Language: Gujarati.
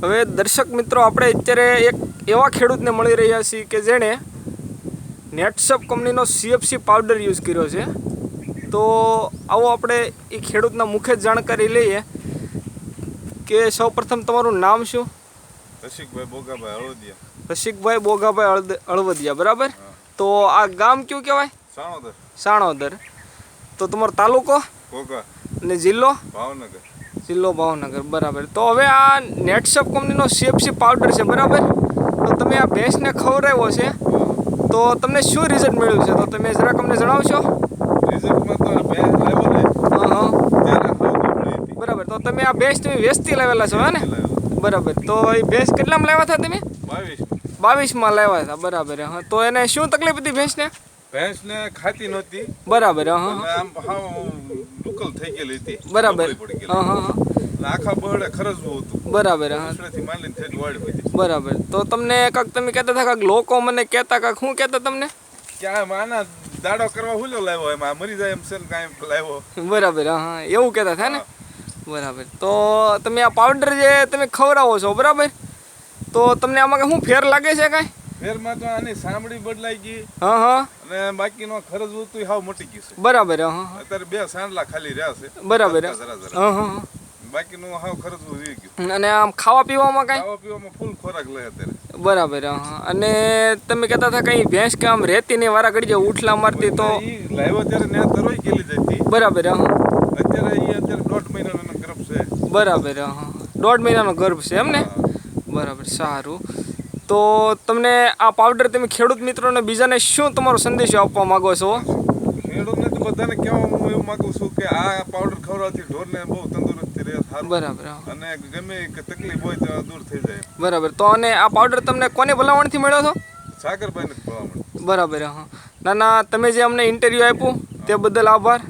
હવે દર્શક મિત્રો આપણે અત્યારે એક એવા ખેડૂતને મળી રહ્યા છીએ કે જેણે નેટસપ કંપનીનો સીએફસી પાવડર યુઝ કર્યો છે. તો આવો આપણે એ ખેડૂતના મુખ્ય જ જાણકારી લઈએ કે સૌપ્રથમ તમારું નામ શું? રસિકભાઈ બોગાભાઈ અળવદિયા રસિકભાઈ બોગાભાઈ અળવદિયા બરાબર? તો આ ગામ કયું કહેવાય? સાણોદર. સાણોદર. તો તમારો તાલુકો? ઘોઘા અને જિલ્લો? ભાવનગર. જિલ્લો ભાવનગર બરાબર. તો હવે આ નેટસપ કંપનીનો સીએફસી પાવડર છે બરાબર? તો તમે આ ભેંસને ખવડાવ્યો છે તો તમને શું રિઝલ્ટ મળ્યું છે? તો તમે જરાક અમને જણાવશો? બરાબર. તો તમે આ ભેંસ તમે વેચતી લાવેલા છો હે ને? બરાબર. તો એ ભેંસ કેટલામાં લાવ્યા હતા તમે? બાવીસ. બાવીસમાં લાવ્યા હતા બરાબર. હા તો એને શું તકલીફ હતી ભેંસને? ભેંસને ખાતી નહોતી. બરાબર હા દુકલ થઈ ગયેલી હતી. બરાબર. હા હા આખા બળે ખરજવું હતું. બરાબર હા. માંડીને થઈ વાળી હતી બરાબર. તો તમને કાંક તમે કહેતા હતા કાંક લોકો મને કહેતા કાંક શું કહેતા તમને? ક્યાં આના દાડો કરવા હુલ્યો લાવ્યો એમાં આ મરી જાય એમ છે ને કાંઈ લાવ્યો. બરાબર હા હા. એવું કહેતા હતા ને? બરાબર. તો તમે આ પાવડર જે તમે ખવડાવો છો બરાબર? તો તમને આમાં શું ફેર લાગે છે કાંઈ? ફેરમાં તો આની સાંભળી બદલાઈ ગઈ. હા હા. અને બાકીનો ખર્ચ એ હાવ મટી ગયું છે. બરાબર હા અત્યારે બે સાંડલા ખાલી રહ્યા છે. બરાબર હા હા બાકીનું હાવ ખર્ચ રહી ગયું. અને આમ ખાવા પીવામાં કાંઈ? ખાવા પીવામાં ફૂલ ખોરાક લે અત્યારે. બરાબર હા અને તમે કહેતા હતા કંઈ ભેંસ કે આમ રહેતી નહીં વારા ઘડી જાય ઉઠલા મારતી તો? લાવ્યો ત્યારે ને તરોઈ ગયેલી જતી બરાબર હા અત્યારે ઈ અત્યારે દોઢ મહિનાનો ગર્ભ છે. બરાબર હા હા. દોઢ મહિનાનો ગર્ભ છે એમ ને? બરાબર સારું. તો તમને આ પાવડર તમે ખેડૂત મિત્રોને બીજાને શું તમારો સંદેશો આપવા માંગો છો? ખેડૂતને તો બધાને કહેવા હું એવું માંગુ છું કે આ પાવડર ખવડાવવાથી ઢોરને બહુ તંદુરસ્તી રહે સારું. બરાબર અને ગમે કે તકલીફ હોય તો દૂર થઈ જાય. બરાબર તો અને આ પાવડર તમને કોને ભલામણથી મળ્યો છો સાગરભાઈને જ ભલામણ. બરાબર હા. ના ના તમે જે અમને ઇન્ટરવ્યૂ આપ્યું તે બદલ આભાર.